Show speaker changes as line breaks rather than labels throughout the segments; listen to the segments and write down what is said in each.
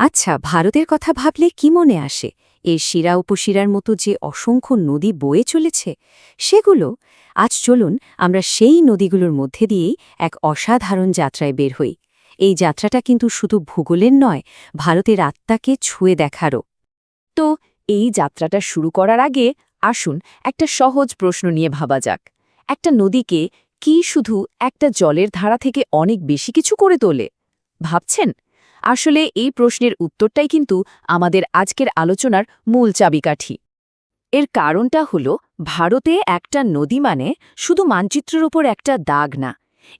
আচ্ছা ভারতের কথা ভাবলে কি মনে আসে? এর শিরা উপশিরার মতো যে অসংখ্য নদী বয়ে চলেছে, সেগুলো? আজ চলুন, আমরা সেই নদীগুলোর মধ্যে দিয়েই এক অসাধারণ যাত্রায় বের হই। এই যাত্রাটা কিন্তু শুধু ভূগোলের নয়, ভারতের আত্মাকে ছুঁয়ে দেখারও।
তো, এই যাত্রাটা শুরু করার আগে আসুন, একটা সহজ প্রশ্ন নিয়ে ভাবা যাক। একটা নদীকে কি শুধু একটা জলের ধারা থেকে অনেক বেশি কিছু করে তোলে? ভাবছেন? আসলে এই প্রশ্নের উত্তরটাই কিন্তু আমাদের আজকের আলোচনার মূল চাবিকাঠি। এর কারণটা হল, ভারতে একটা নদী মানে শুধু মানচিত্রের ওপর একটা দাগ না।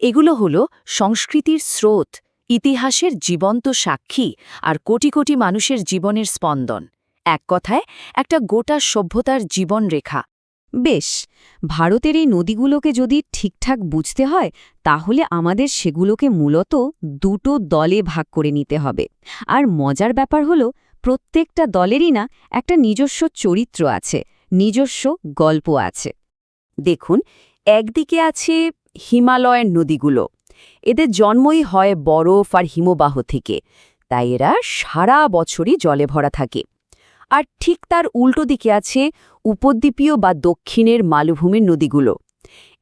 এগুলো হল সংস্কৃতির স্রোত, ইতিহাসের জীবন্ত সাক্ষী আর কোটি কোটি মানুষের জীবনের স্পন্দন। এক কথায়, একটা গোটা সভ্যতার জীবনরেখা।
বেশ, ভারতের এই নদীগুলোকে যদি ঠিকঠাক বুঝতে হয়, তাহলে আমাদের সেগুলোকে মূলত দুটো দলে ভাগ করে নিতে হবে। আর মজার ব্যাপার হলো, প্রত্যেকটা দলেরই না একটা নিজস্ব চরিত্র আছে, নিজস্ব গল্প আছে।
দেখুন, একদিকে আছে হিমালয়ের নদীগুলো। এদের জন্মই হয় বরফ আর হিমবাহ থেকে। তাই এরা সারা বছরই জলে ভরা থাকে। আর ঠিক তার উল্টো দিকে আছে উপদ্বীপীয় বা দক্ষিণের মালভূমির নদীগুলো।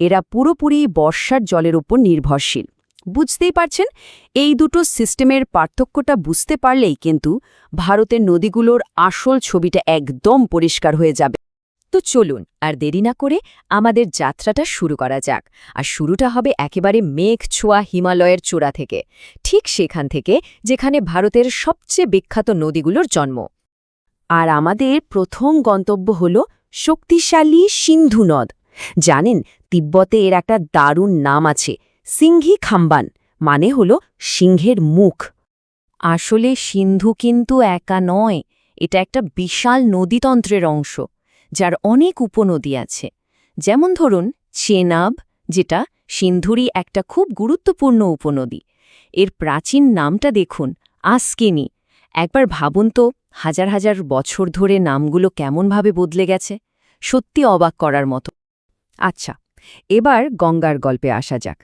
এরা পুরোপুরি বর্ষার জলের উপর নির্ভরশীল। বুঝতেই পারছেন, এই দুটো সিস্টেমের পার্থক্যটা বুঝতে পারলেই কিন্তু ভারতের নদীগুলোর আসল ছবিটা একদম পরিষ্কার হয়ে যাবে। তো চলুন, আর দেরি না করে আমাদের যাত্রাটা শুরু করা যাক। আর শুরুটা হবে একেবারে মেঘ ছোঁয়া হিমালয়ের চূড়া থেকে, ঠিক সেখান থেকে যেখানে ভারতের সবচেয়ে বিখ্যাত নদীগুলোর জন্ম। আর আমাদের প্রথম গন্তব্য হল শক্তিশালী সিন্ধু নদ। জানেন, তিব্বতে এর একটা দারুণ নাম আছে, সিংহি খাম্বান মানে হল সিংহের মুখ। আসলে সিন্ধু কিন্তু একা নয়, এটা একটা বিশাল নদীতন্ত্রের অংশ, যার অনেক উপনদী আছে। যেমন ধরুন, চেনাব, যেটা সিন্ধুরই একটা খুব গুরুত্বপূর্ণ উপনদী। এর প্রাচীন নামটা দেখুন, আসকেনি। একবার ভাবুন তো হাজার হাজার বছর ধরে নামগুলো কেমনভাবে বদলে গেছে, সত্যি অবাক করার মতো। আচ্ছা এবার গঙ্গার গল্পে আসা যাক।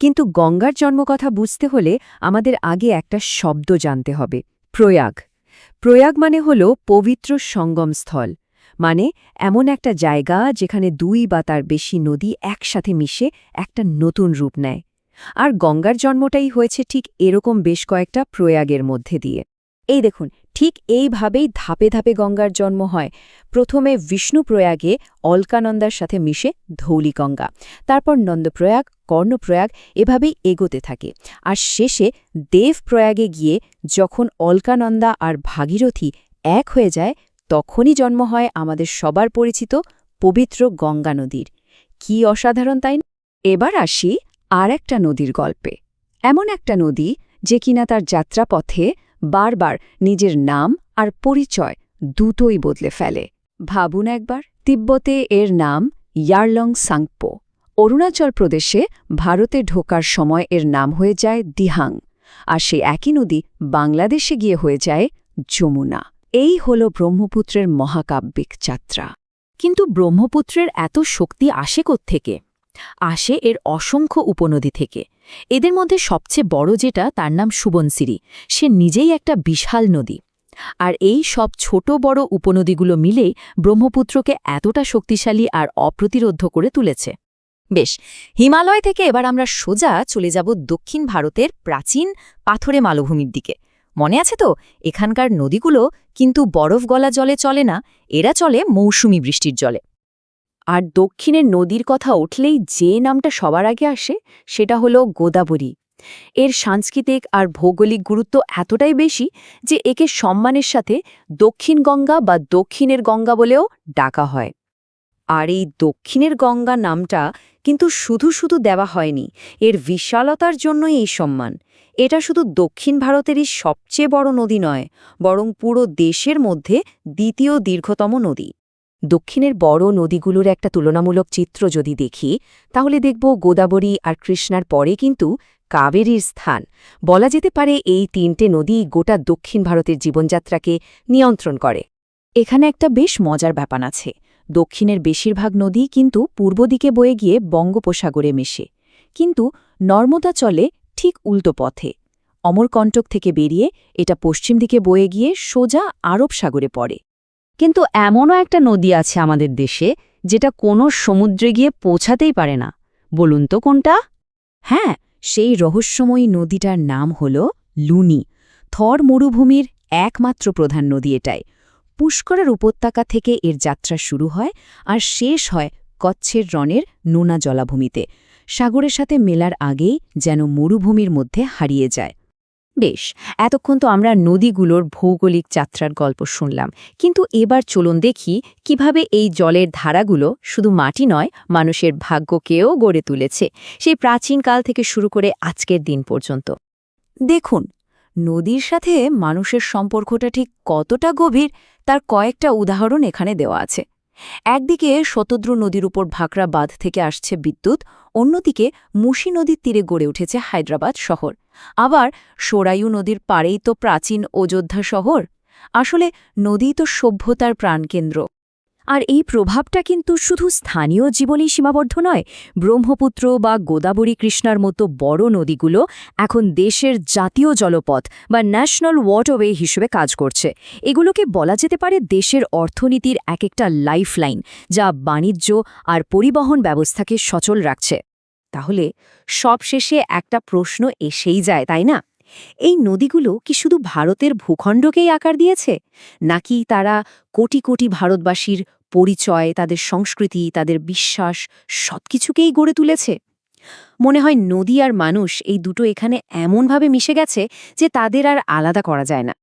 কিন্তু গঙ্গার জন্মকথা বুঝতে হলে আমাদের আগে একটা শব্দ জানতে হবে, প্রয়াগ। প্রয়াগ মানে হল পবিত্র সঙ্গমস্থল মানে এমন একটা জায়গা যেখানে দুই বা তার বেশি নদী একসাথে মিশে একটা নতুন রূপ নেয়। আর গঙ্গার জন্মটাই হয়েছে ঠিক এরকম বেশ কয়েকটা প্রয়াগের মধ্যে দিয়ে। এই দেখুন ঠিক এইভাবেই ধাপে ধাপে গঙ্গার জন্ম হয়। প্রথমে বিষ্ণুপ্রয়াগে অলকানন্দার সাথে মিশে ধৌলিগঙ্গা, তারপর নন্দপ্রয়াগ, কর্ণপ্রয়াগ এভাবেই এগোতে থাকে। আর শেষে দেবপ্রয়াগে গিয়ে যখন অলকানন্দা আর ভাগীরথী এক হয়ে যায়, তখনই জন্ম হয় আমাদের সবার পরিচিত পবিত্র গঙ্গা নদীর। কি অসাধারণ তাই এবার আসি আর একটা নদীর গল্পে। এমন একটা নদী যে কিনা তার যাত্রাপথে বারবার নিজের নাম আর পরিচয় দুটোই বদলে ফেলে। ভাবুন একবার, তিব্বতে এর নাম ইয়ারলং সাংপো। অরুণাচল প্রদেশে ভারতে ঢোকার সময় এর নাম হয়ে যায় দিহাং, আর সেই একই নদী বাংলাদেশে গিয়ে হয়ে যায় যমুনা। এই হল ব্রহ্মপুত্রের মহাকাব্যিক যাত্রা। কিন্তু ব্রহ্মপুত্রের এত শক্তি আসে থেকে আসে এর অসংখ্য উপনদী থেকে। এদের মধ্যে সবচেয়ে বড় যেটা, তার নাম সুবনসিরি। সে নিজেই একটা বিশাল নদী। আর এই সব ছোট বড় উপনদীগুলো মিলেই ব্রহ্মপুত্রকে এতটা শক্তিশালী আর অপ্রতিরোধ করে তুলেছে। বেশ, হিমালয় থেকে এবার আমরা সোজা চলে যাব দক্ষিণ ভারতের প্রাচীন পাথরে মালভূমির দিকে। মনে আছে তো? এখানকার নদীগুলো কিন্তু বরফ গলা জলে চলে না, এরা চলে মৌসুমি বৃষ্টির জলে। আর দক্ষিণের নদীর কথা উঠলেই যে নামটা সবার আগে আসে সেটা হলো গোদাবরী। এর সাংস্কৃতিক আর ভৌগোলিক গুরুত্ব এতটাই বেশি যে একে সম্মানের সাথে দক্ষিণ গঙ্গা বা দক্ষিণের গঙ্গা বলেও ডাকা হয়। আর এই দক্ষিণের গঙ্গা নামটা কিন্তু শুধু শুধু দেওয়া হয়নি, এর বিশালতার জন্যই এই সম্মান। এটা শুধু দক্ষিণ ভারতেরই সবচেয়ে বড় নদী নয়, বরং পুরো দেশের মধ্যে দ্বিতীয় দীর্ঘতম নদী। দক্ষিণের বড় নদীগুলোর একটা তুলনামূলক চিত্র যদি দেখি, তাহলে দেখব গোদাবরী আর কৃষ্ণার পরে কিন্তু কাবেরীর স্থান। বলা যেতে পারে এই তিনটে নদী গোটা দক্ষিণ ভারতের জীবনযাত্রাকে নিয়ন্ত্রণ করে। এখানে একটা বেশ মজার ব্যাপার আছে। দক্ষিণের বেশিরভাগ নদী কিন্তু পূর্ব দিকে বয়ে গিয়ে বঙ্গোপসাগরে মেশে। কিন্তু নর্মদা চলে ঠিক উল্টো পথে।
অমরকণ্টক থেকে বেরিয়ে এটা পশ্চিম দিকে বয়ে গিয়ে সোজা আরব সাগরে পড়ে।
কিন্তু এমনও একটা নদী আছে আমাদের দেশে, যেটা কোনো সমুদ্রে গিয়ে পৌঁছাতেই পারে না। বলুন তো কোনটা?
হ্যাঁ সেই রহস্যময়ী নদীটার নাম হল লুনি। থর মরুভূমির একমাত্র প্রধান নদী এটাই। পুষ্করের উপত্যকা থেকে এর যাত্রা শুরু হয় আর শেষ হয় কচ্ছের রনের নোনা জলাভূমিতে। সাগরের সাথে মেলার আগেই যেন মরুভূমির মধ্যে হারিয়ে যায়। বেশ, এতক্ষণ তো আমরা নদীগুলোর ভৌগোলিক যাত্রার গল্প শুনলাম। কিন্তু এবার চলুন দেখি কীভাবে এই জলের ধারাগুলো শুধু মাটি নয়, মানুষের ভাগ্যকেও গড়ে তুলেছে। সেই প্রাচীনকাল থেকে শুরু করে আজকের দিন পর্যন্ত। দেখুন, নদীর সাথে মানুষের সম্পর্কটা ঠিক কতটা গভীর, তার কয়েকটা উদাহরণ এখানে দেওয়া আছে। একদিকে শতদ্রু নদীর উপর ভাকরা বাঁধ থেকে আসছে বিদ্যুৎ, অন্যদিকে মুশি নদীর তীরে গড়ে উঠেছে হায়দ্রাবাদ শহর। আবার সোরায়ু নদীর পাড়েই তো প্রাচীন অযোধ্যা শহর। আসলে নদী তো সভ্যতার প্রাণকেন্দ্র। আর এই প্রভাবটা কিন্তু শুধু স্থানীয় জীবনেই সীমাবদ্ধ নয়, ব্রহ্মপুত্র বা গোদাবরী কৃষ্ণার মতো বড় নদীগুলো এখন দেশের জাতীয় জলপথ বা ন্যাশনাল ওয়াটারওয়ে হিসেবে কাজ করছে। এগুলোকে বলা যেতে পারে দেশের অর্থনীতির এক একটা লাইফলাইন, যা বাণিজ্য আর পরিবহন ব্যবস্থাকে সচল রাখছে। তাহলে সবশেষে একটা প্রশ্ন এসেই যায়, তাই না? এই নদীগুলো কি শুধু ভারতের ভূখণ্ডকেই আকার দিয়েছে? নাকি তারা কোটি কোটি ভারতবাসীর পরিচয়, তাদের সংস্কৃতি, তাদের বিশ্বাস সবকিছুকেই গড়ে তুলেছে। মনে হয় নদী আর মানুষ এই দুটো এখানে এমনভাবে মিশে গেছে যে তাদের আর আলাদা করা যায় না।